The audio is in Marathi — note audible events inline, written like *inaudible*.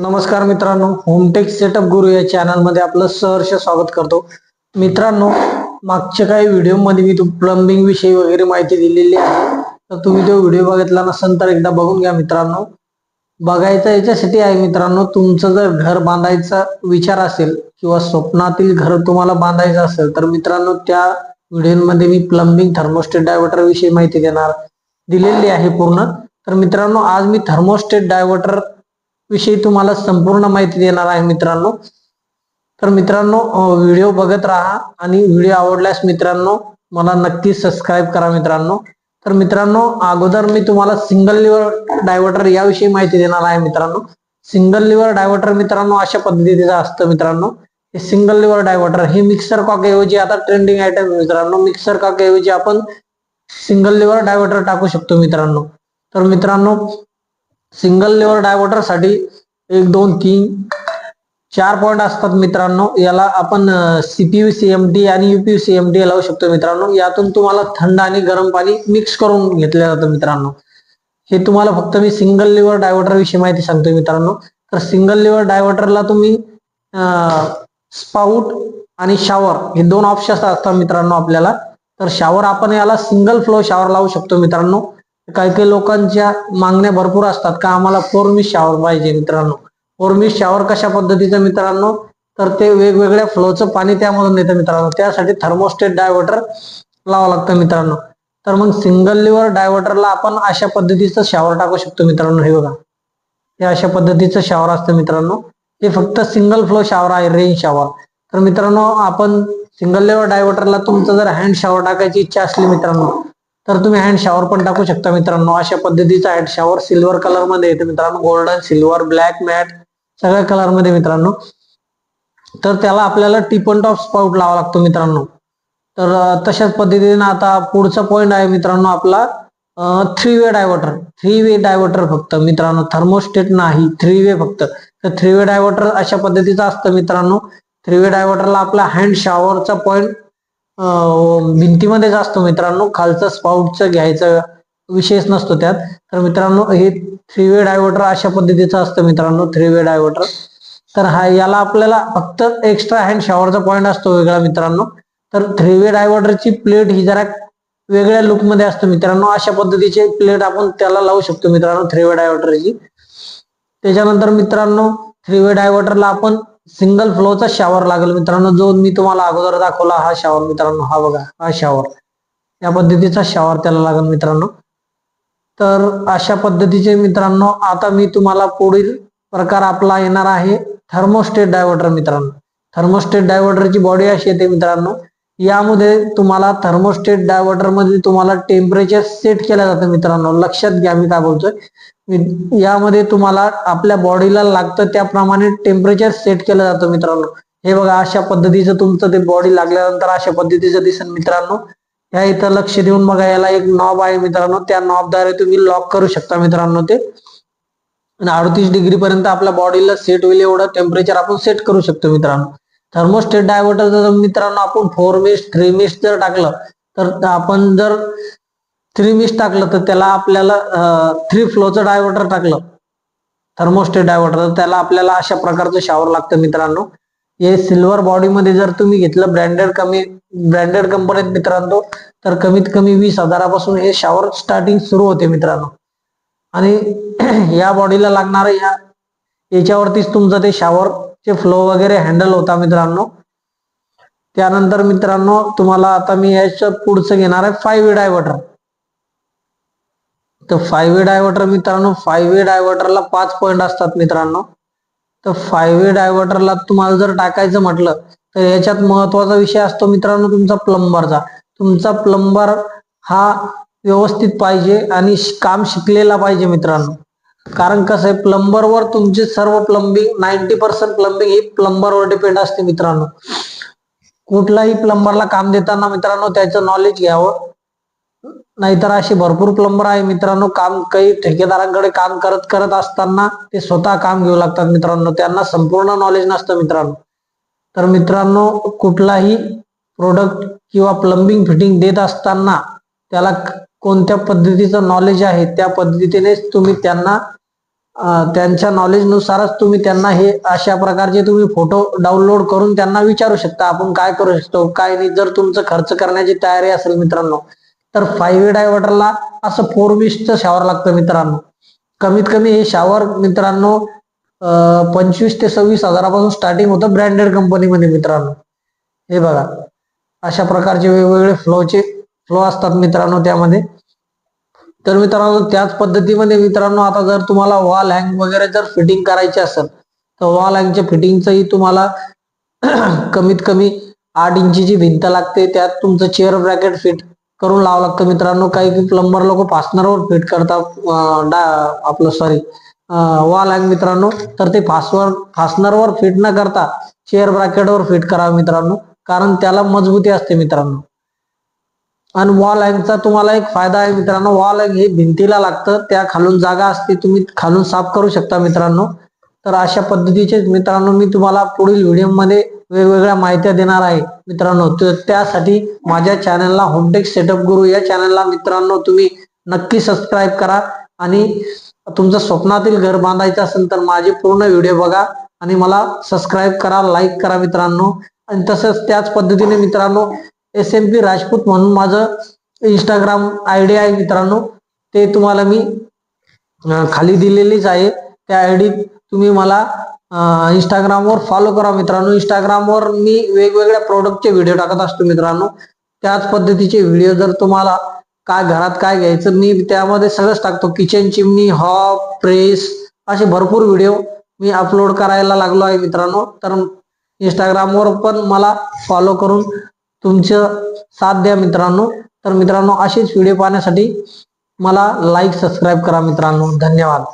नमस्कार मित्रांनो होमटेक सेटअप गुरु या चॅनलमध्ये आपलं सहर्ष स्वागत करतो. मित्रांनो मागच्या काही व्हिडिओमध्ये मी प्लंबिंग विषयी वगैरे माहिती दिलेली आहे. तर तुम्ही तो व्हिडिओ बघितला नसेल तर एकदा बघून घ्या मित्रांनो. बघायचं याच्यासाठी आहे मित्रांनो तुमचं जर घर बांधायचा विचार असेल किंवा स्वप्नातील घर तुम्हाला बांधायचं असेल तर मित्रांनो त्या व्हिडिओमध्ये मी प्लंबिंग थर्मोस्टेट डायव्हर्टर विषयी माहिती देणार दिलेली आहे पूर्ण. तर मित्रांनो आज मी थर्मोस्टेट डायव्हर्टर विषयी तुम्हाला संपूर्ण माहिती देणार आहे मित्रांनो. तर मित्रांनो व्हिडिओ बघत राहा आणि व्हिडिओ आवडल्यास मित्रांनो मला नक्की सबस्क्राईब करा मित्रांनो. तर मित्रांनो अगोदर मी तुम्हाला सिंगल लिव्हर डायव्हर्टर याविषयी माहिती देणार आहे मित्रांनो. सिंगल लिव्हर डायव्हर्टर मित्रांनो अशा पद्धतीचं असतं मित्रांनो. हे सिंगल लिव्हर डायव्हर्टर हे मिक्सर कॉक ऐवजी आता ट्रेंडिंग आयटम मित्रांनो. मिक्सर कॉक ऐवजी आपण सिंगल लिव्हर डायव्हर्टर टाकू शकतो मित्रांनो. तर मित्रांनो सिंगल लेवर डायव्हर्टरसाठी एक दोन तीन चार पॉइंट असतात मित्रांनो. याला आपण सीपीयू सीएमटी आणि युपीयू सीएमटी लावू शकतो मित्रांनो. यातून तुम्हाला थंड आणि गरम पाणी मिक्स करून घेतलं जातं मित्रांनो. हे तुम्हाला फक्त मी सिंगल लिव्हर डायव्हर्टर विषयी माहिती सांगतोय मित्रांनो. तर सिंगल लिव्हर डायव्हर्टरला तुम्ही स्पाउट आणि शॉवर हे दोन ऑप्शन असतात मित्रांनो आपल्याला. तर शॉवर आपण याला सिंगल फ्लो शॉवर लावू शकतो मित्रांनो. काही काही लोकांच्या मागण्या भरपूर असतात. का आम्हाला फोरमिस शॉवर पाहिजे मित्रांनो? फोरमिस शॉवर कशा पद्धतीचं मित्रांनो? तर ते वेगवेगळ्या फ्लोचं पाणी त्यामधून येतं मित्रांनो. त्यासाठी थर्मोस्टेट डायव्हर्टर लावावं लागतं मित्रांनो. तर मग सिंगल लिव्हर डायव्हर्टरला आपण अशा पद्धतीचं शॉवर टाकू शकतो मित्रांनो. हे बघा. हे अशा पद्धतीचं शॉवर असतं मित्रांनो. हे फक्त सिंगल फ्लो शॉवर आहे रेन शॉवर तर मित्रांनो आपण सिंगल लेवर डायव्हर्टरला तुमचं जर हँड शॉवर टाकायची इच्छा असली मित्रांनो तर तुम्ही हँड शॉवर पण टाकू शकता मित्रांनो. अशा पद्धतीचा हँड शॉवर सिल्वर कलरमध्ये येते मित्रांनो. गोल्डन सिल्वर ब्लॅक मॅट सगळ्या कलरमध्ये मित्रांनो. तर त्याला आपल्याला टिपन टॉप स्पाउट लावा लागतो मित्रांनो. तर तशाच पद्धतीने आता पुढचा पॉइंट आहे मित्रांनो आपला three way diverter three way diverter फक्त मित्रांनो. थर्मोस्टेट नाही. थ्री वे फक्त. तर थ्री वे डायव्हर्टर अशा पद्धतीचा असतं मित्रांनो. थ्री वे डायव्हर्टरला आपला हँड शॉवरचा पॉइंट भिंतीमध्येच असतो मित्रांनो खालचं स्पाउटचा घ्यायचा विशेष नसतो त्यात. तर मित्रांनो हे थ्री वे डायव्हर्टर अशा पद्धतीचं असतं मित्रांनो थ्री वे डायव्हर्टर तर हा याला आपल्याला फक्त एक्स्ट्रा हँड शॉवरचा पॉईंट असतो वेगळा मित्रांनो. तर थ्री वे डायव्हर्टरची प्लेट ही जरा वेगळ्या लुकमध्ये असतो मित्रांनो. अशा पद्धतीची प्लेट आपण त्याला लावू शकतो मित्रांनो थ्री वे डायव्हर्टरची त्याच्यानंतर मित्रांनो थ्री वे डायव्हर्टरला आपण सिंगल फ्लोचा शॉवर लागेल मित्रांनो. जो मी तुम्हाला अगोदर दाखवला हा शॉवर मित्रांनो. हा बघा हा शॉवर या पद्धतीचा शॉवर त्याला लागेल मित्रांनो. तर अशा पद्धतीचे मित्रांनो आता मी तुम्हाला पुढील प्रकार आपला येणार आहे थर्मोस्टेट डायव्हर्टर मित्रांनो. थर्मोस्टेट डायव्हर्टरची बॉडी अशी येते मित्रांनो. यामध्ये तुम्हाला थर्मोस्टेट डायव्हर्टरमध्ये तुम्हाला टेम्परेचर सेट केलं जातं मित्रांनो. लक्षात घ्या मी काय बोलतोय. यामध्ये तुम्हाला आपल्या बॉडीला लागतं त्याप्रमाणे टेम्परेचर सेट केलं जातं मित्रांनो. हे बघा अशा पद्धतीचं तुमचं ते बॉडी लागल्यानंतर अशा पद्धतीचं दिसेल मित्रांनो. ह्या इथं लक्ष देऊन बघा याला एक नॉब आहे मित्रांनो. त्या नॉबद्वारे तुम्ही लॉक करू शकता मित्रांनो ते. आणि अडतीस डिग्री पर्यंत आपल्या बॉडीला सेट होईल एवढं टेम्परेचर आपण सेट करू शकतो मित्रांनो. थर्मोस्टेट डायव्हर्टर जर मित्रांनो आपण फोर मिस्ट थ्री मिस्ट जर टाकलं तर आपण जर थ्री मिस टाकलं तर त्याला आपल्याला थ्री फ्लोचं डायव्हर्टर टाकलं. थर्मोस्टेट डायव्हर्टर त्याला आपल्याला अशा प्रकारचं शॉवर लागतं मित्रांनो. हे सिल्वर बॉडीमध्ये जर तुम्ही घेतलं ब्रँडेड कमी ब्रँडेड कंपनीत मित्रांनो तर कमीत कमी वीस हजारापासून हे शॉवर स्टार्टिंग सुरू होते मित्रांनो. आणि *clears throat* या बॉडीला लागणार या याच्यावरतीच तुमचं ते शॉवरचे फ्लो वगैरे हँडल होता मित्रांनो. त्यानंतर मित्रांनो तुम्हाला आता मी याच्या पुढचं घेणार आहे फाईव्ह डायव्हर्टर तर फाईव्ह वे डायव्हर्टर मित्रांनो फाईव्ह वे डायव्हर्टरला पाच पॉईंट असतात मित्रांनो. तर फाईव्ह वे डायव्हर्टरला तुम्हाला जर टाकायचं म्हटलं तर याच्यात महत्त्वाचा विषय असतो मित्रांनो तुमचा प्लंबरचा तुमचा प्लंबर हा व्यवस्थित पाहिजे आणि काम शिकलेला पाहिजे मित्रांनो. कारण कसं आहे प्लंबरवर तुमचे सर्व प्लंबिंग नाईन्टी पर्सेंट प्लंबिंग ही प्लंबरवर डिपेंड असते मित्रांनो. कुठलाही प्लंबरला काम देताना मित्रांनो त्याचं नॉलेज घ्यावं. नाहीतर असे भरपूर प्लंबर आहे. मित्रांनो काम काही ठेकेदारांकडे काम करत करत असताना ते स्वतः काम घेऊ लागतात मित्रांनो. त्यांना संपूर्ण नॉलेज नसतं मित्रांनो. तर मित्रांनो कुठलाही प्रोडक्ट किंवा प्लंबिंग फिटिंग देत असताना त्याला कोणत्या पद्धतीचं नॉलेज आहे त्या पद्धतीनेच तुम्ही त्यांना त्यांच्या नॉलेजनुसारच तुम्ही त्यांना हे अशा प्रकारचे तुम्ही फोटो डाउनलोड करून त्यांना विचारू शकता. आपण काय करू शकतो काय नाही जर तुमचं खर्च करण्याची तयारी असेल मित्रांनो तर फाईव्ह डायव्हर्टरला असं फोर मिस्टचं शॉवर लागतं मित्रांनो. कमीत कमी हे शॉवर मित्रांनो पंचवीस ते सव्वीस हजारापासून स्टार्टिंग होतं ब्रँडेड कंपनीमध्ये मित्रांनो. हे बघा. अशा प्रकारचे वेगवेगळे फ्लोचे फ्लो असतात मित्रांनो त्यामध्ये. तर मित्रांनो त्याच पद्धतीमध्ये मित्रांनो आता जर तुम्हाला वॉल हँग वगैरे जर फिटिंग करायचे असेल तर वॉल हँगच्या फिटिंगचंही तुम्हाला *clears throat* कमीत कमी आठ इंचीची भिंत लागते. त्यात तुमचं चेअर ब्रॅकेट फिट करून लावावं लागतं मित्रांनो. काही प्लंबर लोक फासनरवर फिट करतात. डा आपलं सॉरी वॉल हँग मित्रांनो. तर ते फासवर फासनरवर फिट न करता चेअर ब्रॅकेटवर फिट करावं मित्रांनो. कारण त्याला मजबूती असते मित्रांनो. आणि वॉल हँगचा तुम्हाला एक फायदा आहे मित्रांनो. वॉल हँग हे भिंतीला लागतं. त्या खालून जागा असते. तुम्ही खालून साफ करू शकता मित्रांनो. तर अशा पद्धतीचे मित्रांनो मी तुम्हाला पुढील व्हिडिओमध्ये वेगवेगळ्या माहित्या देणार आहे. मित्रांनो तर त्यासाठी माझ्या चॅनलला होमटेक सेटअप गुरु या चॅनलला मित्रांनो तुम्ही नक्की सबस्क्राईब करा. आणि तुमचं स्वप्नातील घर बांधायचं असेल तर माझे पूर्ण व्हिडिओ बघा. आणि मला सबस्क्राईब करा लाईक करा मित्रांनो. आणि तसंच त्याच पद्धतीने मित्रांनो एस एम पी राजपूत म्हणून माझं इंस्टाग्राम आय डी आहे मित्रांनो. ते तुम्हाला मी खाली दिलेलीच आहे. त्या आय डी तुम्ही मला इंस्टाग्रामवर फॉलो करा मित्रांनो. इंस्टाग्रामवर मी वेगवेगळ्या प्रोडक्टचे व्हिडिओ टाकत असतो मित्रांनो. त्याच पद्धतीचे व्हिडिओ जर तुम्हाला काय घरात काय घ्यायचं मी त्यामध्ये सगळंच टाकतो. किचन चिमणी हॉप प्रेस असे भरपूर व्हिडिओ मी अपलोड करायला लागलो आहे मित्रांनो. तर इंस्टाग्रामवर पण मला फॉलो करून तुमचं साथ द्या मित्रांनो. तर मित्रांनो असेच व्हिडिओ पाहण्यासाठी मला लाईक सबस्क्राईब करा मित्रांनो. धन्यवाद.